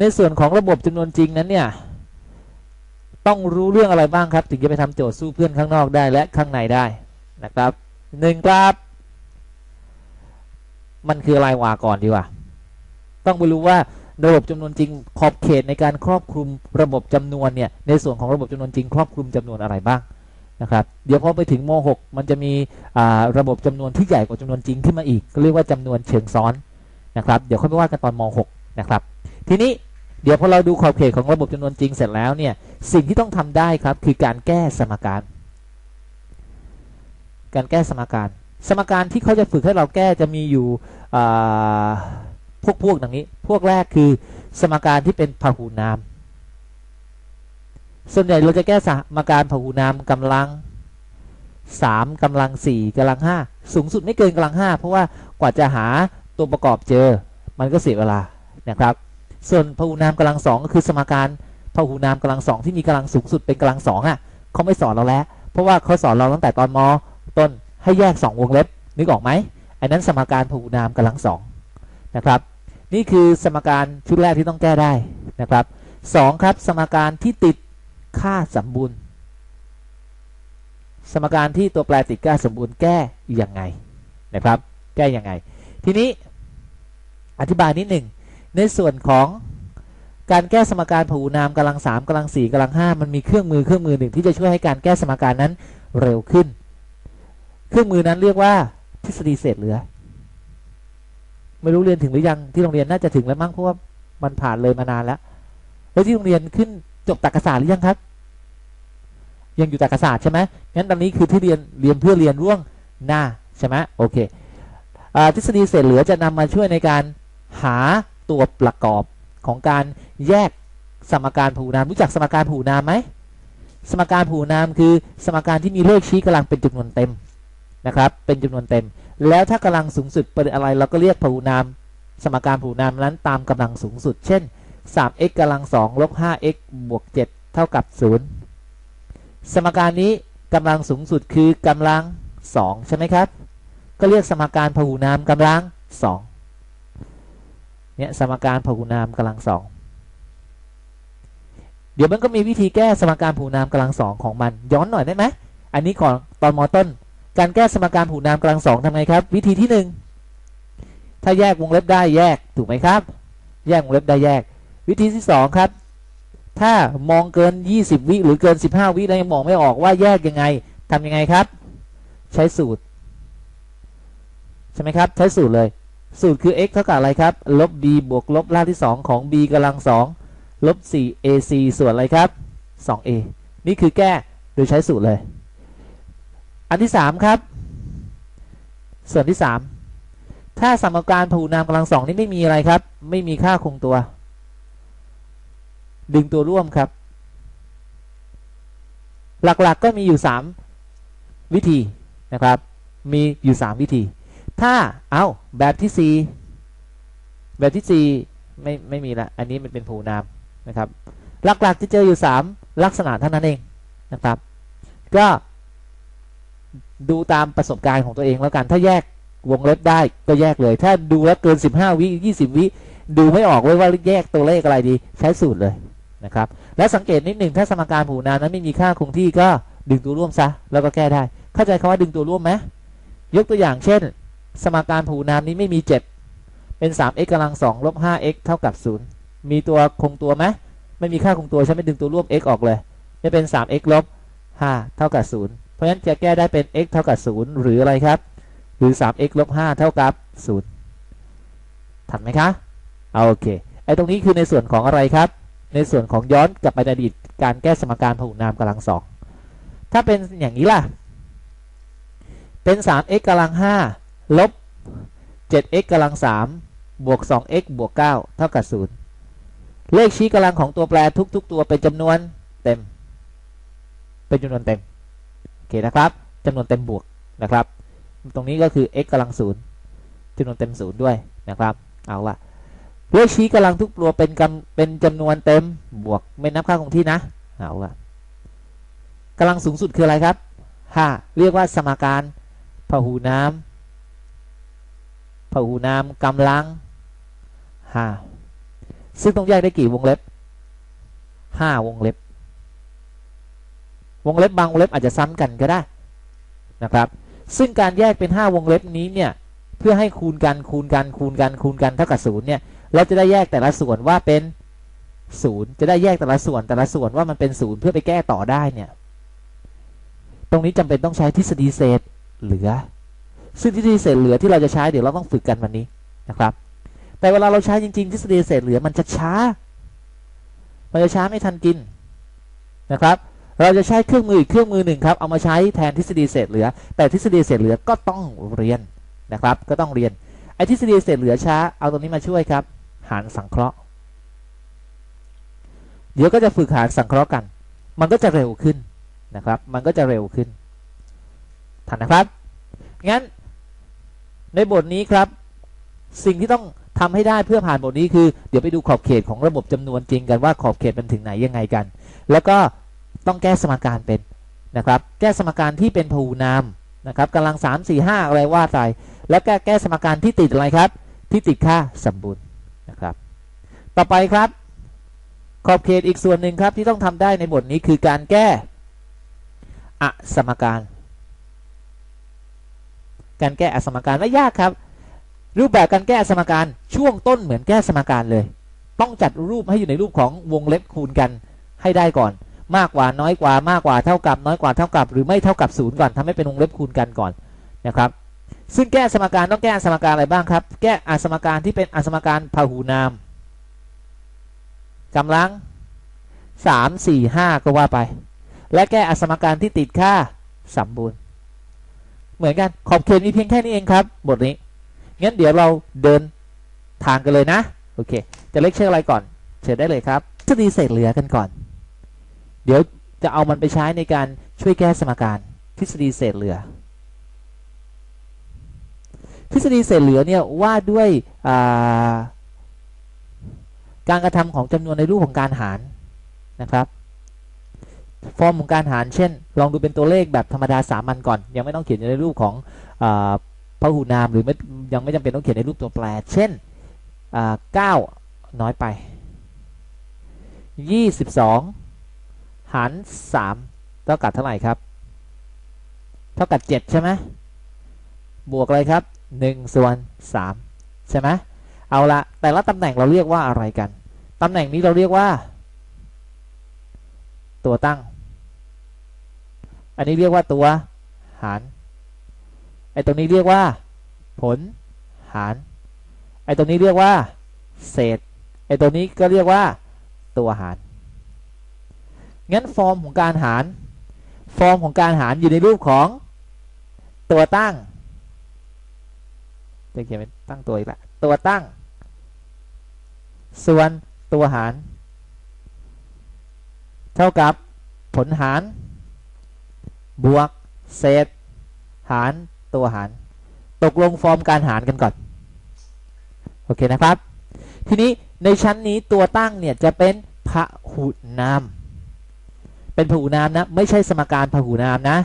ในส่วนของระบบจำนวนจริงนั้นเนี่ย ต้องรู้เรื่องอะไรบ้างครับ ถึงจะไปทำโจทย์สู้เพื่อนข้างนอกได้และข้างในได้นะครับหนึ่งครับ มันคืออะไรวาก่อนดีกว่า ต้องไปรู้ว่าระบบจำนวนจริงขอบเขตในการครอบคลุมระบบจำนวนเนี่ยในส่วนของระบบจำนวนจริง ครอบคลุมจำนวนอะไรบ้างนะครับเดี๋ยวพอไปถึงโม .6 มันจะมีระบบจำนวนที่ใหญ่กว่าจำนวนจริงขึ้นมาอีก ก็เรียกว่าจำนวนเชิงซ้อนนะครับ เดี๋ยวค่อยไปว่ากันตอนม .6 นะครับ ทีนี้ เดี๋ยวพอเราดูขอบเขตของระบบจำนวนจริงเสร็จแล้วเนี่ยสิ่งที่ต้องทำได้ครับคือการแก้สมการ การแก้สมการ สมการที่เขาจะฝึกให้เราแก้จะมีอยู่พวกพวกอย่างนี้ พวกแรกคือสมการที่เป็นพหูนาม ส่วนใหญ่เราจะแก้สมการพหูนามกำลัง3กำลัง4กำลัง5สูงสุดไม่เกินกำลัง5เพราะว่ากว่าจะหาตัวประกอบเจอ มันก็เสียเวลานะครับ ส่วนพหูนามกำลังสองก็คือสมการพหูนามกำลังสองที่มีกำลังสูงสุดเป็นกำลังสองอะเขาไม่สอนเราแล้ว เพราะว่าเขาสอนเราตั้งแต่ตอนมต้นให้แยก 2 วงเล็บนึกออกไหมอันนั้นสมการพหูนามกำลังสองนะครับ นี่คือสมการชุดแรกที่ต้องแก้ได้นะครับสองครับ สมการที่ติดค่าสมบูรณ์ สมการที่ตัวแปรติดค่าสมบูรณ์แก้ยังไงนะครับ แก้ยังไง ทีนี้อธิบายนิดหนึ่ง ในส่วนของการแก้สมการผูนามกำลังสามกำลังสี่กำลังห้ามันมีเครื่องมือเครื่องมือหนึ่งที่จะช่วยให้การแก้สมการนั้นเร็วขึ้น เครื่องมือนั้นเรียกว่าทฤษฎีเศษเหลือ ไม่รู้เรียนถึงหรือยังที่โรงเรียนน่าจะถึงแล้วมั้งเพราะว่ามันผ่านเลยมานานแล้วแล้วที่โรงเรียนขึ้นจบตรรกศาสตร์หรือยังครับ ยังอยู่ตรรกศาสตร์ใช่ไหมงั้นตอนนี้คือที่เรียนเรียนเพื่อเรียนร่วงหน้าใช่ไหมโอเคทฤษฎีเศษเหลือจะนำมาช่วยในการหา ตัวประกอบของการแยกสมการผูนาม รู้จักสมการผูนามไหมสมการผูนามคือสมการที่มีเลขชี้กำลังเป็นจำนวนเต็มนะครับ เป็นจำนวนเต็ม แล้วถ้ากำลังสูงสุดเป็นอะไรเราก็เรียกผูนาม สมการผูนามนั้นตามกำลังสูงสุด เช่น 3x กำลัง2ลบ 5x บวก 7 เท่ากับ 0 สมการนี้กำลังสูงสุดคือกำลัง 2 ใช่ไหมครับ ก็เรียกสมการพหูนามกำลัง 2 เนี่ยสมการพหูนามกำลัง2เดี๋ยวมันก็มีวิธีแก้สมการพหูนามกำลังสองของมัน ย้อนหน่อยได้ไหมอันนี้ก่อนตอนมอต้น การแก้สมการผูนามกำลังสองทำไงครับ วิธีที่หนึ่งถ้าแยกวงเล็บได้แยกถูกไหมครับ แยกวงเล็บได้แยก วิธีที่สองครับ ถ้ามองเกิน 20 วิหรือเกิน 15 วิแล้วยังมองไม่ออกว่าแยกยังไงทำยังไงครับ ใช้สูตร ใช่ไหมครับ ใช้สูตรเลย สูตรคือ x เท่ากับอะไรครับ ลบ b บวกลบรากที่ 2 ของ b กำลัง2ลบ 4 ac ส่วนอะไรครับ 2a นี่คือแก้โดยใช้สูตรเลย อันที่สามครับ ส่วนที่สามถ้าสมการผูนามกำลังสองนี่ไม่มีอะไรครับ ไม่มีค่าคงตัว ดึงตัวร่วมครับ หลักๆกก็มีอยู่สามวิธีนะครับ มีอยู่สามวิธี ถ้าเอาแบบที่สี่แบบที่สี่ไม่ไม่มีละอันนี้มันเป็นผูนามนะครับ หลักๆจะเจออยู่สามลักษณะเท่านั้นเองนะครับ ก็ดูตามประสบการณ์ของตัวเองแล้วกัน ถ้าแยกวงเล็บได้ก็แยกเลย ถ้าดูแล้วเกิน 15 วิ20 วิดูไม่ออกเลยว่าแยกตัวเลขอะไรดี ใช้สูตรเลยนะครับ และสังเกตนิดหนึ่งถ้าสมการผูนามนั้นไม่มีค่าคงที่ก็ดึงตัวร่วมซะแล้วก็แก้ได้ เข้าใจคาว่าดึงตัวร่วมไหมยกตัวอย่างเช่น สมการผูนามนี้ไม่มี 7 เป็น 3x กำลัง2ลบ 5x เท่ากับ 0 มีตัวคงตัวไหมไม่มีค่าคงตัวฉันไม่ดึงตัวร่วม x ออกเลยจะเป็น 3x ลบ 5 เท่ากับ0ราะฉะนั้นจะแก้ได้เป็น x เท่ากับ 0 หรืออะไรครับ หรือ 3x ลบ 5 เท่ากับ 0ทันไหมคะเอาโอเค ไอ้ตรงนี้คือในส่วนของอะไรครับ ในส่วนของย้อนกลับไปในอดีตการแก้สมการพหุนามกำลังสองถ้าเป็นอย่างนี้ล่ะ เป็น 3x กำลัง5 ลบ 7x กำลัง 3 บวก 2x บวก 9 เท่ากับ 0 เลขชี้กำลังของตัวแปรทุก ๆ ตัวเป็นจำนวนเต็ม เป็นจำนวนเต็มเคนะครับจำนวนเต็มบวกนะครับ ตรงนี้ก็คือ x กำลังศูนย์จำนวนเต็มศูนย์ด้วยนะครับ เอาละเลขชี้กำลังทุกตัวเป็นกำเป็นจำนวนเต็มบวกไม่นับค่าคงที่นะ เอาละกำลังสูงสุดคืออะไรครับ 5 เรียกว่าสมการพหูน้ำ พหูน้ำกำลัง5ซึ่งต้องแยกได้กี่วงเล็บห้าวงเล็บ วงเล็บบางวงเล็บอาจจะซ้ำกันก็ได้นะครับ ซึ่งการแยกเป็น 5 วงเล็บนี้เนี่ยเพื่อให้คูณกันคูณกันคูณกันคูณกันเท่ากับศูนย์เนี่ยเราจะได้แยกแต่ละส่วนว่าเป็นศูนย์จะได้แยกแต่ละส่วนแต่ละส่วนว่ามันเป็นศูนย์เพื่อไปแก้ต่อได้เนี่ย ตรงนี้จำเป็นต้องใช้ทฤษฎีเศษเหลือ ซึ่งทฤษฎีเศษเหลือที่เราจะใช้เดี๋ยวเราต้องฝึกกันวันนี้นะครับ แต่เวลาเราใช้จริงๆทฤษฎีเศษเหลือมันจะช้า มันจะช้าไม่ทันกินนะครับ เราจะใช้เครื่องมืออีกเครื่องมือหนึ่งครับเอามาใช้แทนทฤษฎีเศษเหลือ แต่ทฤษฎีเศษเหลือก็ต้องเรียนนะครับ ก็ต้องเรียนไอ้ทฤษฎีเศษเหลือช้าเอาตรงนี้มาช่วยครับ หารสังเคราะห์ เดี๋ยวก็จะฝึกหารสังเคราะห์กัน มันก็จะเร็วขึ้นนะครับ มันก็จะเร็วขึ้นทันนะครับงั้น ในบทนี้ครับ สิ่งที่ต้องทำให้ได้เพื่อผ่านบทนี้คือ เดี๋ยวไปดูขอบเขตของระบบจำนวนจริงกันว่าขอบเขตมันถึงไหนยังไงกัน แล้วก็ต้องแก้สมการเป็นนะครับ แก้สมการที่เป็นพหูนามนะครับกำลัง 3 4 5 อะไรว่าไปแล้วแก้แก้สมการที่ติดอะไรครับ ที่ติดค่าสมบูรณ์นะครับ ต่อไปครับ ขอบเขตอีกส่วนหนึ่งครับที่ต้องทำได้ในบทนี้คือการแก้อสมการ การแก้อสมการไม่ยากครับ รูปแบบการแก้อสมการช่วงต้นเหมือนแก้สมการเลย ต้องจัดรูปให้อยู่ในรูปของวงเล็บคูณกันให้ได้ก่อน มากกว่าน้อยกว่ามากกว่าเท่ากับ น้อยกว่าเท่ากับ หรือไม่เท่ากับศูนย์ก่อนทำให้เป็นวงเล็บคูณกันก่อนนะครับซึ่งแก้สมการต้องแก้สมการอะไรบ้างครับ แก้อสมการที่เป็นอสมการพหูนามกำลังสามสี่ห้าก็ว่าไป และแก้อสมการที่ติดค่าสมบูรณ์ เหมือนกันขอบเขตมีเพียงแค่นี้เองครับบทนี้งั้นเดี๋ยวเราเดินทางกันเลยนะโอเค จะเลคเชอร์อะไรก่อนเชิญได้เลยครับทฤษฎีเศษเหลือกันก่อน เดี๋ยวจะเอามันไปใช้ในการช่วยแก้สมการทฤษฎีเศษเหลือ ทฤษฎีเศษเหลือเนี่ยว่าด้วยการกระทำของจำนวนในรูปของการหารนะครับ ฟอร์มของการหารเช่น ลองดูเป็นตัวเลขแบบธรรมดาสามัญก่อน ยังไม่ต้องเขียนในรูปของอพหูนามหรือไม่ยังไม่จำเป็นต้องเขียนในรูปตัวแปร เช่นเก้าน้อยไปยี่สิบสองหารสามเท่ากับเท่าไหร่ครับ เท่ากับเจ็ดใช่ไหมบวกอะไรครับหนึ่งส่วนสามใช่ไหมเอาละแต่ละตำแหน่งเราเรียกว่าอะไรกัน ตำแหน่งนี้เราเรียกว่า ตัวตั้ง อันนี้เรียกว่าตัวหาร ไอ้ตรงนี้เรียกว่า ผลหาร ไอ้ตรงนี้เรียกว่า เศษ ไอ้ตรงนี้ก็เรียกว่า ตัวหาร งั้นฟอร์มของการหาร ฟอร์มของการหารอยู่ในรูปของ ตัวตั้งจะเขียนเป็นตั้งตัวอีกละ ตัวตั้ง ส่วนตัวหาร เท่ากับผลหาร บวก เศษ หารตัวหาร ตกลงฟอร์มการหารกันก่อน โอเคนะครับ ทีนี้ในชั้นนี้ตัวตั้งเนี่ยจะเป็นพหุนาม เป็นพหุนามนะ ไม่ใช่สมการพหุนามนะ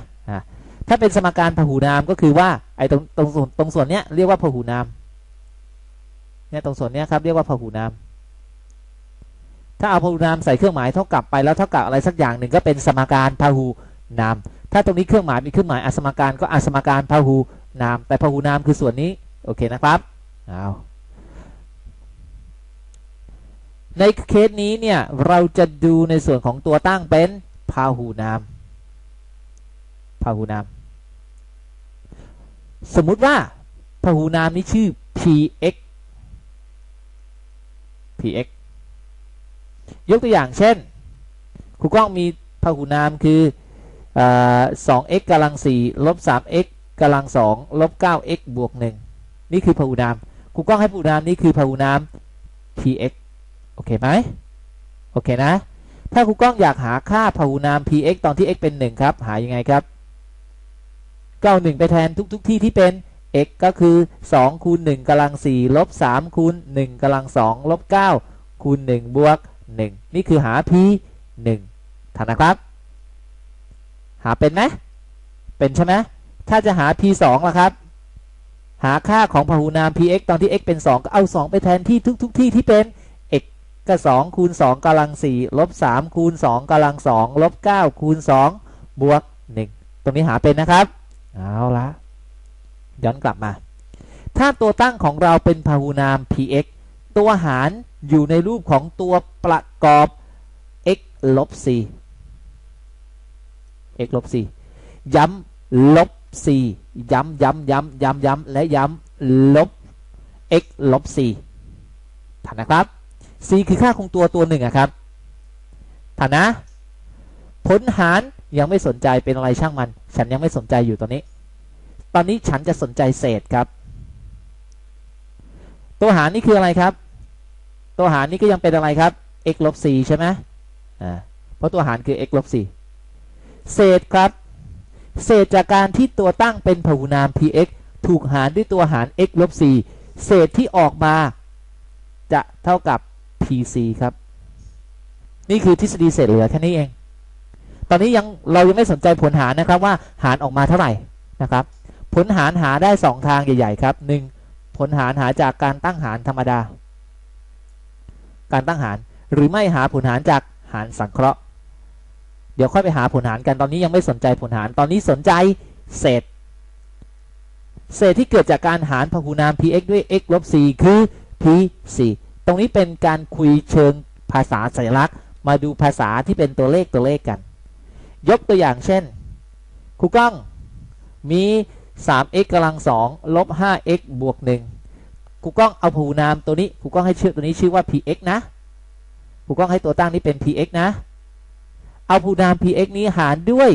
ถ้าเป็นสมการพหูนามก็คือว่าไอ้ตรงตรงส่วนตรงส่วนเนี้ยเรียกว่าพหูนามเนี่ยตรงส่วนเนี้ยครับเรียกว่าพหูนาม ถ้าเอาพหูนามใส่เครื่องหมายเท่ากับไปแล้วเท่ากับอะไรสักอย่างหนึ่งก็เป็นสมการพหูนาม ถ้าตรงนี้เครื่องหมายมีเครื่องหมายอสมการก็อสมการพหูนาม แต่พหูนามคือส่วนนี้โอเคนะครับเอาในเคสนี้เนี่ยเราจะดูในส่วนของตัวตั้งเป็นพาหูนามพาหูนาม สมมุติว่าพหูนามนี้ชื่อ px px ยกตัวอย่างเช่นครูกล้องมีพหูนามคือสอง x กำลังสี่ลบสาม x กำลังสองลบเก้า x บวกหนึ่งนี่คือพหูนามครูกล้องให้พหูนามนี้คือพหูนาม px โอเคไหมโอเคนะ ถ้าครูกล้องอยากหาค่าพหูนาม px ตอนที่ x เป็น 1 ครับ หายังไงครับก็เอา1ไปแทนทุกๆที่ที่เป็น x ก็คือ2คูณ1กำลัง4ลบ3คูณ1กำลัง2ลบ9คูณ1บวก 1 นี่คือหา p 1ทันนะครับ หาเป็นไหมเป็นใช่ไหมถ้าจะหา p 2ล่ะครับ หาค่าของพหูนาม px ตอนที่ x เป็น 2 ก็เอา 2 ไปแทนที่ทุกๆที่ที่เป็น x ก็2คูณ2กำลัง4ลบ3คูณ2กำลัง2ลบ9คูณ2บวก 1 ตรงนี้หาเป็นนะครับ เอาละย้อนกลับมา ถ้าตัวตั้งของเราเป็นพหุนาม px ตัวหาร อยู่ในรูปของตัวประกอบ x ลบ c x ลบ c ย้ำลบ c ย้ำย้ำย้ำย้ำย้ำและย้ำลบ x ลบ c ทันนะครับ c คือค่าคงตัวตัวหนึ่งอะครับทันนะ ผลหารยังไม่สนใจเป็นอะไรช่างมัน ฉันยังไม่สนใจอยู่ตอนนี้ ตอนนี้ฉันจะสนใจเศษครับ ตัวหารนี่คืออะไรครับ ตัวหารนี่ก็ยังเป็นอะไรครับ x ลบ c ใช่ไหมอ่าเพราะตัวหารคือ x ลบ c เศษครับ เศษจากการที่ตัวตั้งเป็นพหุนาม px ถูกหารด้วยตัวหาร x ลบ c เศษที่ออกมาจะเท่ากับ pc ครับ นี่คือทฤษฎีเศษเหลือแค่นี้เอง ตอนนี้ยังเรายังไม่สนใจผลหารนะครับว่าหารออกมาเท่าไหร่นะครับ ผลหารหาได้ 2 ทางใหญ่ ๆ ครับ 1. ผลหารหาจากการตั้งหารธรรมดา การตั้งหาร หรือไม่หาผลหารจากหารสังเคราะห์ เดี๋ยวค่อยไปหาผลหารกันตอนนี้ยังไม่สนใจผลหารตอนนี้สนใจเศษ เศษที่เกิดจากการหารพหุนาม px ด้วย x ลบ c คือ p4 ตรงนี้เป็นการคุยเชิงภาษาสัญลักษณ์ มาดูภาษาที่เป็นตัวเลขตัวเลขกัน ยกตัวอย่างเช่นครูก้องมี 3x กำลัง2ลบ 5x บวก 1 ครูก้องเอาพหูนามตัวนี้ครูก้องให้ชื่อตัวนี้ชื่อว่า px นะครูก้องให้ตัวตั้งนี้เป็น px นะ เอาพหูนาม px นี้หารด้วย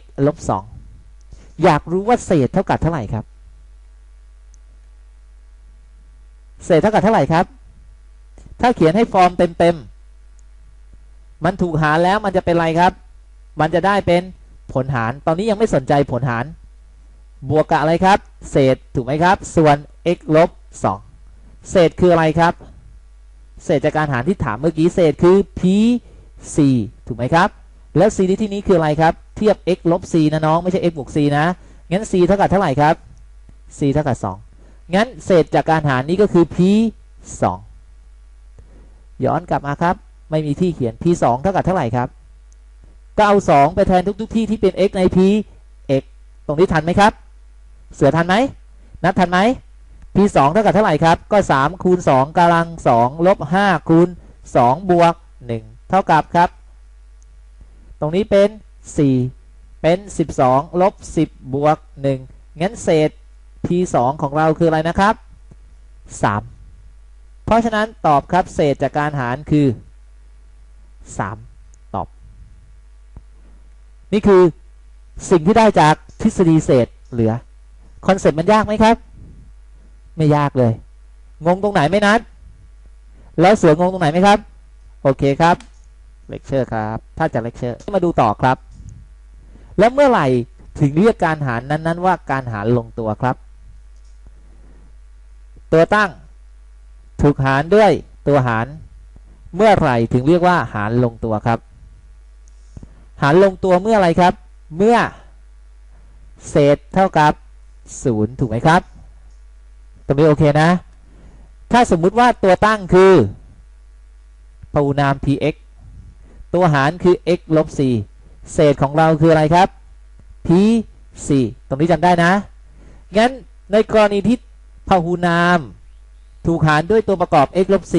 x ลบ2อยากรู้ว่าเศษเท่ากับเท่าไหร่ครับ เศษเท่ากับเท่าไหร่ครับ ถ้าเขียนให้ฟอร์มเต็มๆมันถูกหารแล้วมันจะเป็นอะไรครับ มันจะได้เป็นผลหาร ตอนนี้ยังไม่สนใจผลหาร บวกกับอะไรครับ เศษถูกไหมครับ ส่วน x ลบ 2 เศษคืออะไรครับ เศษจากการหารที่ถามเมื่อกี้เศษคือ p c ถูกไหมครับ แล้ว c ที่ที่นี้คืออะไรครับ เทียบ x ลบ c นะน้องไม่ใช่ x บวก c นะ งั้น c เท่ากับเท่าไหร่ครับ c เท่ากับ 2 งั้นเศษจากการหารนี้ก็คือ p 2ย้อนกลับมาครับ ไม่มีที่เขียน p 2เท่ากับเท่าไหร่ครับก็เอา 2 ไปแทนทุก ๆ ที่ที่เป็น x ใน p x ตรงนี้ทันไหมครับ เสือทันไหม นับทันไหม p 2เท่ากับเท่าไหร่ครับ ก็ 3 คูณ 2กำลัง 2 ลบ 5 คูณ 2 บวก 1 เท่ากับครับ ตรงนี้เป็น 4 เป็น 12 ลบ 10 บวก 1 งั้นเศษ p 2ของเราคืออะไรนะครับ 3 เพราะฉะนั้นตอบครับเศษจากการหารคือ 3 ตอบ นี่คือสิ่งที่ได้จากทฤษฎีเศษเหลือ คอนเซ็ปต์มันยากไหมครับ ไม่ยากเลย งงตรงไหนไม่นัด แล้วเสืองงตรงไหนไหมครับ โอเคครับเลคเชอร์ครับ ถ้าจะเลคเชอร์มาดูต่อครับ แล้วเมื่อไหร่ถึงเรียกการหารนั้นๆ ว่าการหารลงตัวครับ ตัวตั้งถูกหารด้วยตัวหาร เมื่อไหร่ถึงเรียกว่าหารลงตัวครับ หารลงตัวเมื่อไรครับ เมื่อเศษเท่ากับ 0 ถูกไหมครับ ตรงนี้โอเคนะ ถ้าสมมุติว่าตัวตั้งคือพหูนาม px ตัวหารคือ x ลบ c เศษของเราคืออะไรครับ p 4ตรงนี้จำได้นะ งั้นในกรณีที่พหูนาม ถูกหารด้วยตัวประกอบ x ลบ c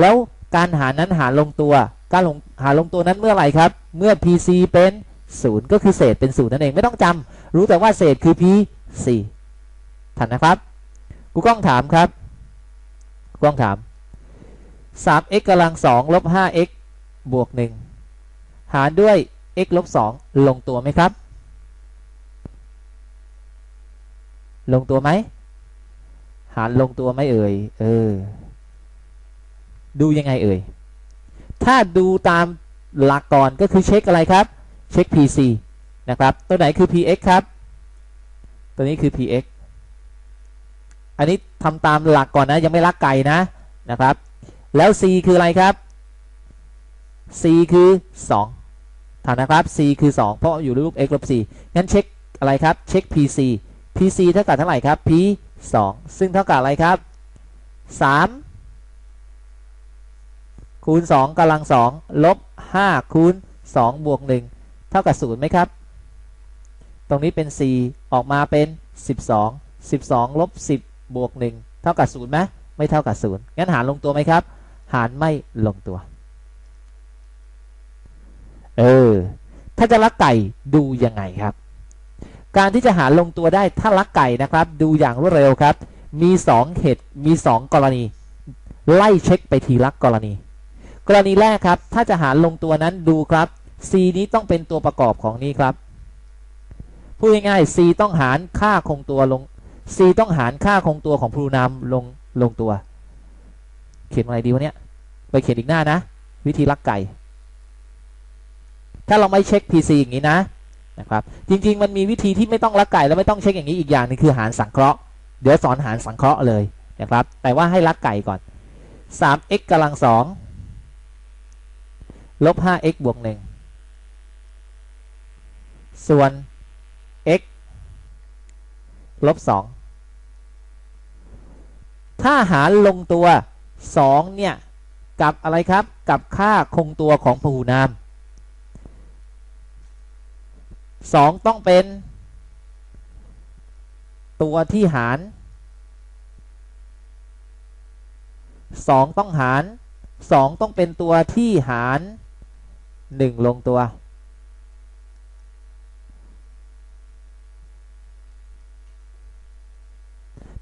แล้วการหารนั้นหารลงตัว การลงหารลงตัวนั้นเมื่อไหร่ครับ เมื่อ pc เป็น 0 ก็คือเศษเป็น 0 นั่นเอง ไม่ต้องจำรู้แต่ว่าเศษคือ p 4ทันนะครับ กูกล้องถามครับกูกล้องถาม 3x กำลัง2ลบ 5x บวก 1 หารด้วย x ลบ 2 ลงตัวไหมครับ ลงตัวไหม หารลงตัวไหมเอ่ย เออ ดูยังไงเอ่ย ถ้าดูตามหลักก่อนก็คือเช็คอะไรครับ เช็ค PC นะครับ ตัวไหนคือ PX ครับ ตัวนี้คือ PX อันนี้ทำตามหลักก่อนนะยังไม่ลักไก่นะนะครับ แล้ว C คืออะไรครับ C คือ2ฐานนะครับ C คือ 2 เพราะอยู่รูป x ลบ c งั้นเช็คอะไรครับ เช็ค PC PC เท่ากับเท่าไหร่ครับ P 2ซึ่งเท่ากับอะไรครับ 3 คูณ 2กำลัง 2 ลบ 5 คูณ 2 บวก 1 เท่ากับ0ไหมครับ ตรงนี้เป็น 4 ออกมาเป็น 12 12 ลบ10 บวก1เท่ากับ0ไหมไม่เท่ากับ0งั้นหารลงตัวไหมครับ หารไม่ลงตัว เออ ถ้าจะลักไก่ดูยังไงครับ การที่จะหารลงตัวได้ถ้าลักไก่นะครับ ดูอย่างรวดเร็วครับ มี2เหตุมี 2 กรณี ไล่เช็คไปทีละกรณี กรณีแรกครับ ถ้าจะหารลงตัวนั้นดูครับ c นี้ต้องเป็นตัวประกอบของนี้ครับพูดง่ายๆ c ต้องหารค่าคงตัวลง c ต้องหารค่าคงตัวของพลูนามลงลงตัว เขียนอะไรดีวะเนี่ยไปเขียนอีกหน้านะ วิธีลักไก่ ถ้าเราไม่เช็ค PC อย่างนี้นะนะครับ จริง ๆ มันมีวิธีที่ไม่ต้องลักไก่ แล้วไม่ต้องเช็คอย่างนี้อีกอย่างนึงคือหารสังเคราะห์เดี๋ยวสอนหารสังเคราะห์เลยนะครับ แต่ว่าให้ลักไก่ก่อน 3x กำลัง2ลบ 5x บวก 1 ส่วน x ลบ 2 ถ้าหารลงตัว 2 เนี่ย กับอะไรครับ กับค่าคงตัวของพหูนาม 2 ต้องเป็น ตัวที่หาร 2 ต้องหาร 2 ต้องเป็นตัวที่หาร 1 ลงตัว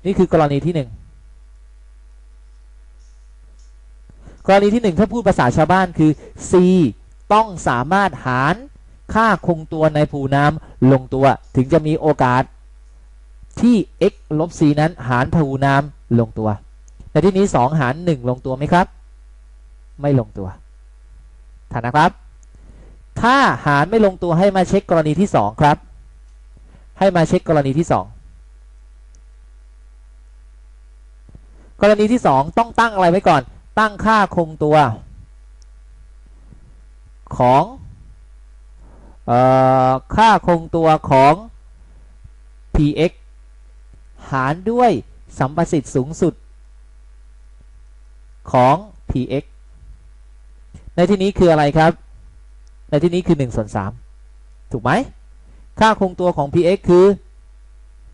นี่คือกรณีที่1 กรณีที่ 1 ถ้าพูดภาษาชาวบ้านคือ c ต้องสามารถหารค่าคงตัวในผูน้ำลงตัว ถึงจะมีโอกาสที่ x ลบ c นั้นหารผูน้ำลงตัวในที่นี้ 2 หาร 1 ลงตัวไหมครับ ไม่ลงตัวถ่านะครับ ถ้าหารไม่ลงตัวให้มาเช็คกรณีที่ 2 ครับ ให้มาเช็คกรณีที่ 2 กรณีที่ 2 ต้องตั้งอะไรไว้ก่อน ตั้งค่าคงตัวของออค่าคงตัวของ px หารด้วยสัมประสิทธิ์สูงสุดของ px ในที่นี้คืออะไรครับ ในที่นี้คือ1ส่วน3ถูกไหม ค่าคงตัวของ px คือ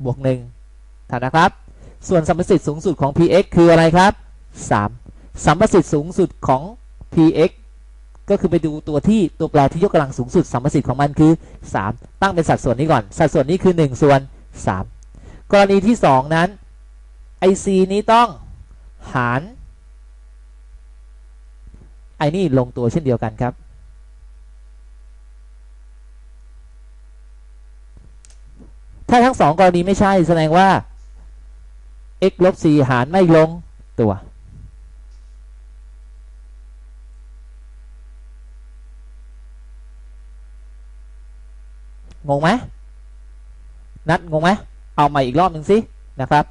บวก1ถานะครับ ส่วนสัมประสิทธิ์สูงสุดของ px คืออะไรครับ 3 สัมประสิทธิ์สูงสุดของ px ก็คือไปดูตัวที่ตัวแปรที่ยกกำลังสูงสุดสัมประสิทธิ์ของมันคือ 3 ตั้งเป็นสัดส่วนนี้ก่อน สัดส่วนนี้คือ 1 ส่วน 3 กรณีที่ 2 นั้น ic นี้ต้องหารไอ้นี่ลงตัวเช่นเดียวกันครับ ถ้าทั้งสองกรณีไม่ใช่แสดงว่า x ลบ c หารไม่ลงตัว งงไหมนัดงงไหมเอาใหม่อีกรอบหนึ่งสินะครับ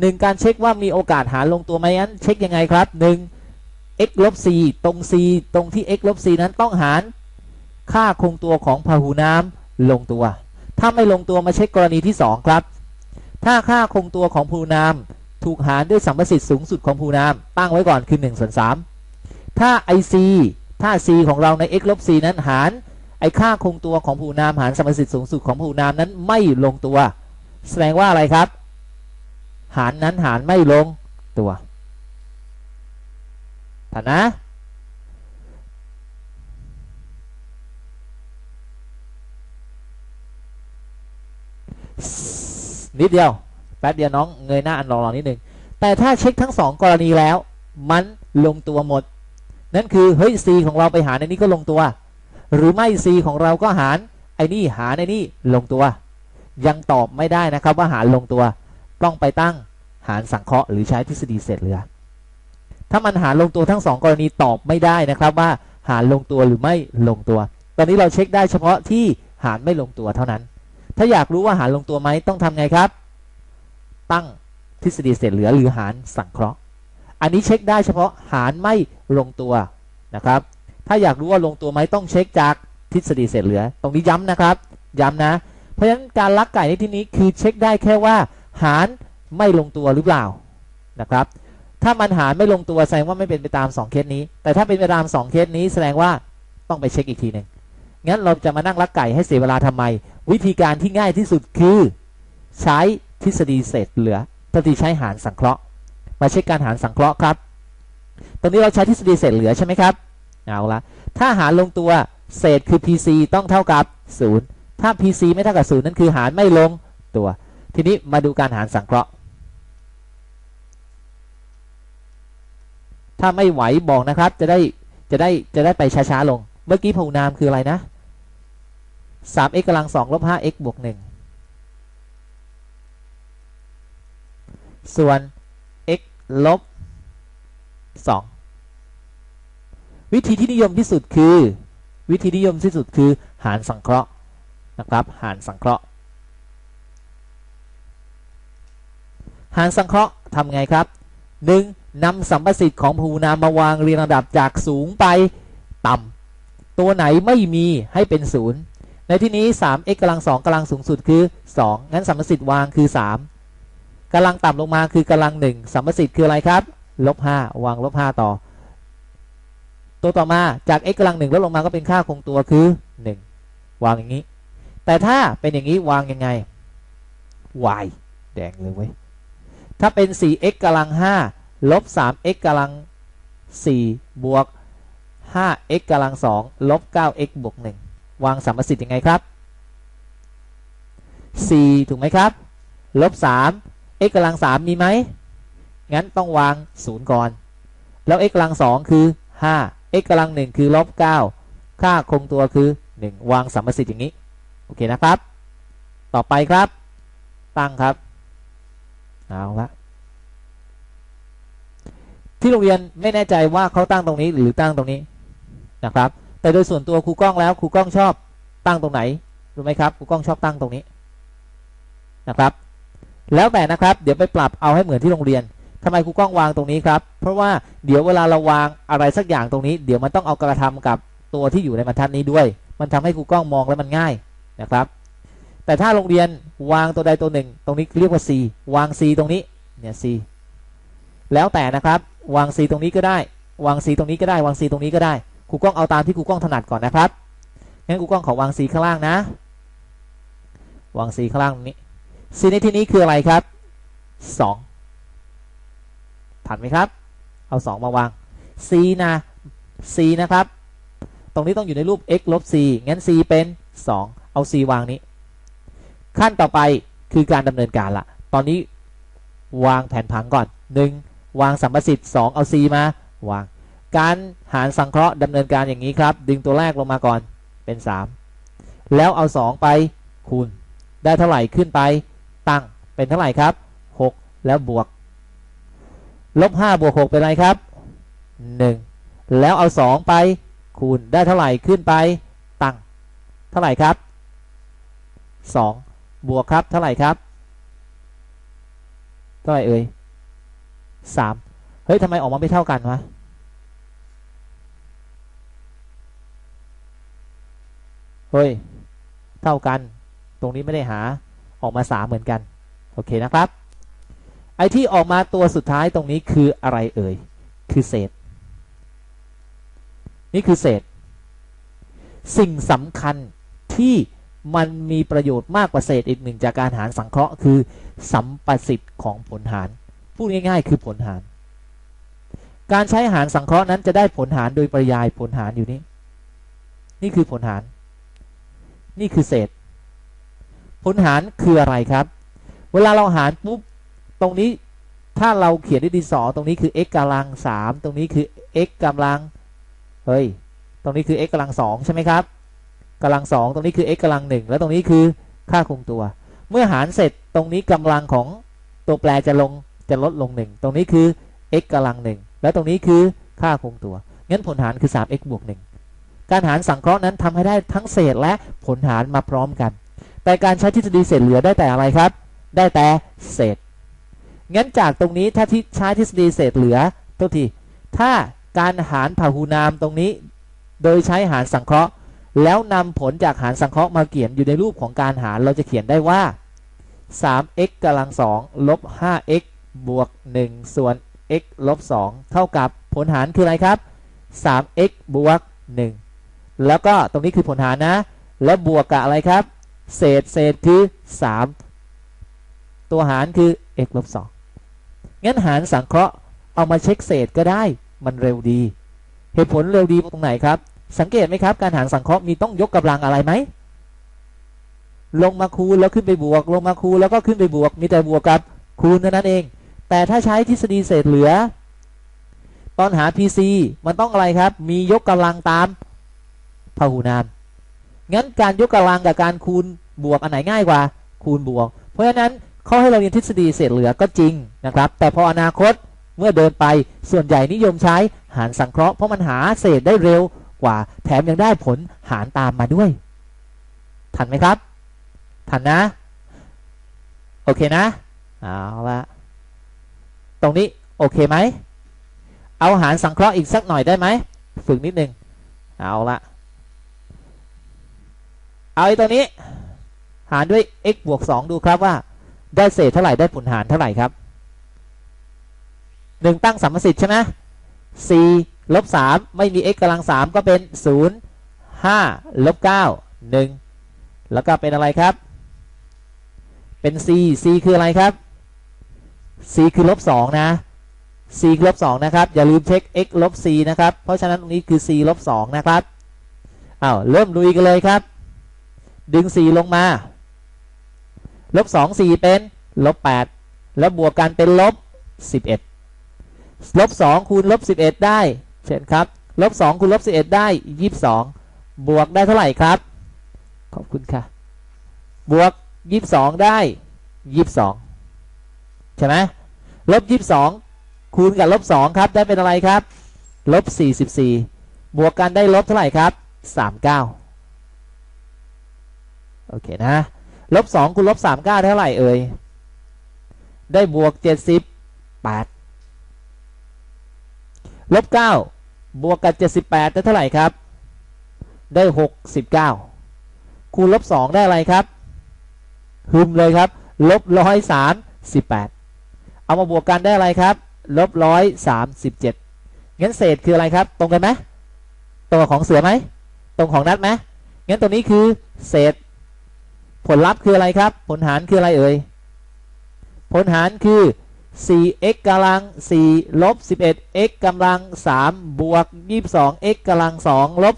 หนึ่งการเช็คว่ามีโอกาสหารลงตัวไหมนั้นเช็คยังไงครับหนึ่ง x ลบ c ตรง c ตรงที่ x ลบ c นั้นต้องหารค่าคงตัวของพหูน้ำลงตัว ถ้าไม่ลงตัวมาเช็คกรณีที่ 2 ครับ ถ้าค่าคงตัวของพหูน้ำถูกหารด้วยสัมประสิทธิ์สูงสุดของพหูน้ำตั้งไว้ก่อนคือ1ส่วน3ถ้า ic ถ้า c ของเราใน x ลบ c นั้นหาร ไอ้ค่าคงตัวของพหูน้ำหารสมประสิทธิ์สูงสุดของพหูน้ำนั้นไม่ลงตัว แสดงว่าอะไรครับ หารนั้นหารไม่ลงตัวฐานะนิดเดียว แป๊บเดียวน้องเงยหน้าอันรองๆนิดนึง แต่ถ้าเช็คทั้งสองกรณีแล้ว มันลงตัวหมด นั่นคือ เฮ้ย c ของเราไปหาในนี้ก็ลงตัว หรือไม่ c ของเราก็หารไอ้นี่หารในนี่ลงตัว ยังตอบไม่ได้นะครับว่าหารลงตัว ต้องไปตั้งหารสังเคราะห์หรือใช้ทฤษฎีเศษเหลือ ถ้ามันหารลงตัวทั้งสองกรณีตอบไม่ได้นะครับว่าหารลงตัวหรือไม่ลงตัว ตอนนี้เราเช็คได้เฉพาะที่หารไม่ลงตัวเท่านั้น ถ้าอยากรู้ว่าหารลงตัวไหมต้องทำไงครับ ตั้งทฤษฎีเศษเหลือหรือหารสังเคราะห์ อันนี้เช็คได้เฉพาะหารไม่ลงตัวนะครับ ถ้าอยากรู้ว่าลงตัวไหมต้องเช็คจากทฤษฎีเศษเหลือ ตรงนี้ย้ำนะครับ ย้ำนะ เพราะฉะนั้นการลักไก่ในที่นี้คือเช็คได้แค่ว่าหารไม่ลงตัวหรือเปล่านะครับ ถ้ามันหารไม่ลงตัวแสดงว่าไม่เป็นไปตาม 2 เคสนี้ แต่ถ้าเป็นไปตาม 2 เคสนี้แสดงว่าต้องไปเช็คอีกทีหนึ่งงั้นเราจะมานั่งลักไก่ให้เสียเวลาทำไม วิธีการที่ง่ายที่สุดคือ ใช้ทฤษฎีเศษเหลือปฏิใช้หารสังเคราะห์ มาเช็คการหารสังเคราะห์ครับตรงนี้เราใช้ทฤษฎีเศษเหลือใช่ไหมครับ เอาละถ้าหารลงตัวเศษคือ PC ต้องเท่ากับ 0 ถ้า PC ไม่เท่ากับ 0 นั่นคือหารไม่ลงตัว ทีนี้มาดูการหารสังเคราะห์ ถ้าไม่ไหวบอกนะครับจะได้จะได้จะได้ไปช้าๆลง เมื่อกี้พหูนามคืออะไรนะ 3x กำลัง2ลบ 5x บวก 1 ส่วน x ลบ 2 วิธีที่นิยมที่สุดคือ วิธีนิยมที่สุดคือ หารสังเคราะห์นะครับ หารสังเคราะห์ หารสังเคราะห์ทำไงครับ 1. นำสัมประสิทธิ์ของภูนามมาวางเรียงลำดับจากสูงไปต่ำตัวไหนไม่มีให้เป็น0ในที่นี้ 3x กำลัง2กำลังสูงสุดคือ 2 งั้นสัมประสิทธิ์วางคือ 3กำลังต่ำลงมาคือกำลัง 1 สัมประสิทธิ์คืออะไรครับ ลบ 5 วางลบ 5 ต่อ ตัวต่อมาจาก x กำลัง1ลดลงมาก็เป็นค่าคงตัวคือ 1 วางอย่างนี้ แต่ถ้าเป็นอย่างนี้วางยังไง y แดงเลยเว้ยถ้าเป็น 4x กำลัง5ลบ 3x กำลัง 4 บวก 5x กำลัง 2 ลบ 9x บวก 1 วางสัมประสิทธิ์ยังไงครับ 4 ถูกไหมครับ ลบ 3 x กำลัง 3 มีไหม งั้นต้องวาง 0 ก่อน แล้ว x กำลัง 2 คือ 5 x กำลัง1คือลบ9ค่าคงตัวคือ 1 วางสัมประสิทธิ์อย่างนี้ โอเคนะครับ ต่อไปครับ ตั้งครับ เอาละที่โรงเรียนไม่แน่ใจว่าเขาตั้งตรงนี้หรือตั้งตรงนี้นะครับ แต่โดยส่วนตัวครูกล้องแล้วครูกล้องชอบตั้งตรงไหนรู้ไหมครับครูกล้องชอบตั้งตรงนี้นะครับ แล้วแต่นะครับ เดี๋ยวไปปรับเอาให้เหมือนที่โรงเรียน ทำไมครูกล้องวางตรงนี้ครับ เพราะว่าเดี๋ยวเวลาเราวางอะไรสักอย่างตรงนี้ เดี๋ยวมันต้องเอากระทำกับตัวที่อยู่ในบรรทัดนี้ด้วย มันทำให้ครูกล้องมองแล้วมันง่ายนะครับ แต่ถ้าโรงเรียนวางตัวใดตัวหนึ่ง ตรงนี้เรียกว่า C วาง C ตรงนี้เนี่ย C แล้วแต่นะครับ วาง C ตรงนี้ก็ได้ วาง C ตรงนี้ก็ได้วาง C ตรงนี้ก็ได้ครูกล้องเอาตามที่ครูกล้องถนัดก่อนนะครับงั้นครูกล้องขอวาง C ข้างล่างนะ วาง C ข้างล่างนี้ C ในที่นี้คืออะไรครับ 2 ถัดไหมครับ เอา 2 มาวาง C นะ C นะครับ ตรงนี้ต้องอยู่ในรูป x ลบ c งั้น c เป็น 2 เอา c วางนี้ ขั้นต่อไปคือการดำเนินการละตอนนี้วางแผนผังก่อน 1. วางสัมประสิทธิ์2เอา c มาวาง การหารสังเคราะห์ดำเนินการอย่างนี้ครับ ดึงตัวแรกลงมาก่อนเป็น 3 แล้วเอา 2 ไปคูณ ได้เท่าไหร่ขึ้นไปตั้งเป็นเท่าไหร่ครับ 6 แล้วบวก ลบ5บวก6เป็นอะไรครับ 1 แล้วเอา 2 ไปคูณได้เท่าไหร่ขึ้นไปตั้งเท่าไหร่ครับ 2 บวกครับเท่าไหร่ครับเท่าไหร่เอ่ย3เฮ้ยทำไมออกมาไม่เท่ากันวะเฮ้ยเท่ากัน ตรงนี้ไม่ได้หาออกมา 3 เหมือนกัน โอเคนะครับ ไอที่ออกมาตัวสุดท้ายตรงนี้คืออะไรเอ่ย คือเศษ นี่คือเศษ สิ่งสำคัญที่มันมีประโยชน์มากกว่าเศษอีกหนึ่งจากการหารสังเคราะห์คือ สัมประสิทธิ์ของผลหาร พูดง่ายๆ คือผลหาร การใช้หารสังเคราะห์นั้นจะได้ผลหารโดยปริยายผลหารอยู่นี่นี่คือผลหาร นี่คือเศษ ผลหารคืออะไรครับ เวลาเราหารปุ๊บ ตรงนี้ถ้าเราเขียนด้วยดินสอตรงนี้คือ x กำลังสามตรงนี้คือ x กำลังเฮ้ยตรงนี้คือ x กำลังสองใช่ไหมครับกำลังสองตรงนี้คือ x กำลังหนึ่งแล้วตรงนี้คือค่าคงตัว เมื่อหารเสร็จตรงนี้กำลังของตัวแปรจะลงจะลดลงหนึ่งตรงนี้คือ x กำลังหนึ่งแล้วตรงนี้คือค่าคงตัวงั้นผลหารคือ 3x บวก1การหารสังเคราะห์นั้นทำให้ได้ทั้งเศษและผลหารมาพร้อมกัน แต่การใช้ทฤษฎีเศษเหลือได้แต่อะไรครับ ได้แต่เศษ งั้นจากตรงนี้ถ้าที่ใช้ทฤษฎีเศษเหลือตัวที ถ้าการหารพหูนามตรงนี้ โดยใช้หารสังเคราะห์ แล้วนำผลจากหารสังเคราะห์มาเขียนอยู่ในรูปของการหารเราจะเขียนได้ว่า 3x กำลัง2ลบ 5x บวก 1 ส่วน x ลบ 2 เท่ากับผลหารคืออะไรครับ 3x บวก 1 แล้วก็ตรงนี้คือผลหารนะ แล้วบวกกับอะไรครับ เศษเศษคือ 3 ตัวหารคือ x ลบ 2 งั้นหารสังเคราะห์เอามาเช็คเศษก็ได้มันเร็วดี เหตุผลเร็วดีตรงไหนครับ สังเกตไหมครับ การหารสังเคราะห์มีต้องยกกำลังอะไรไหมลงมาคูณแล้วขึ้นไปบวก ลงมาคูณแล้วก็ขึ้นไปบวก มีแต่บวกกับคูณเท่านั้นเอง แต่ถ้าใช้ทฤษฎีเศษเหลือ ตอนหา PC มันต้องอะไรครับ มียกกำลังตามพหุนามงั้นการยกกำลังกับการคูณบวกอันไหนง่ายกว่า คูณบวก เพราะฉะนั้น เขาให้เราเรียนทฤษฎีเศษเหลือก็จริงนะครับ แต่พออนาคตเมื่อเดินไปส่วนใหญ่นิยมใช้หารสังเคราะห์เพราะมันหาเศษได้เร็วกว่า แถมยังได้ผลหารตามมาด้วย ทันไหมครับ ทันนะ โอเคนะเอาละตรงนี้โอเคไหม เอาหารสังเคราะห์อีกสักหน่อยได้ไหม ฝึกนิดนึง เอาละเอาไอ้ตัวนี้ หารด้วย x บวก 2 ดูครับว่า ได้เศษเท่าไหร่ได้ผลหารเท่าไหร่ครับ1ตั้งสัมมสิทธิ์ใช่ไหม4ลบ3ไม่มี x กำลัง3ก็เป็น0 5ลบ9 1แล้วก็เป็นอะไรครับ เป็น c c คืออะไรครับ c คือลบ2นะ c ลบ2นะครับ อย่าลืมเช็ค x ลบ c นะครับ เพราะฉะนั้นตรงนี้คือ c ลบ2นะครับอ้าวเริ่มลุยกันเลยครับ ดึง4ลงมา ลบ2 4เป็นลบ8แล้วบวกกันเป็นลบ11ลบ2คูณลบ11ได้เช่นครับลบ2คูณลบ11ได้22บวกได้เท่าไหร่ครับ ขอบคุณค่ะ บวก22ได้22ใช่ไหมลบ22คูณกับลบ2ครับได้เป็นอะไรครับลบ44บวกกันได้ลบเท่าไหร่ครับ39โอเคนะ ลบ2คูณลบ39เท่าไหร่เอ่ย ได้บวก78ลบ9บวกกับ78ได้เท่าไหร่ครับ ได้69คูณลบ2ได้อะไรครับฮึมเลยครับ ลบ138เอามาบวกกันได้อะไรครับ ลบ137งั้นเศษคืออะไรครับ ตรงกันไหมตรงกับของเสือไหม ตรงของนัดไหมงั้นตรงนี้คือเศษ ผลลัพธ์คืออะไรครับ ผลหารคืออะไรเอ่ย ผลหารคือ 4x กำลัง 4 ลบ 11x กำลัง 3 บวก 22x กำลัง 2 ลบ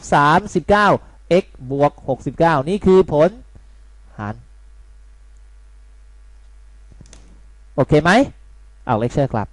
39x บวก 69 นี่คือผลหาร โอเคไหม เอาเลคเชอร์ครับ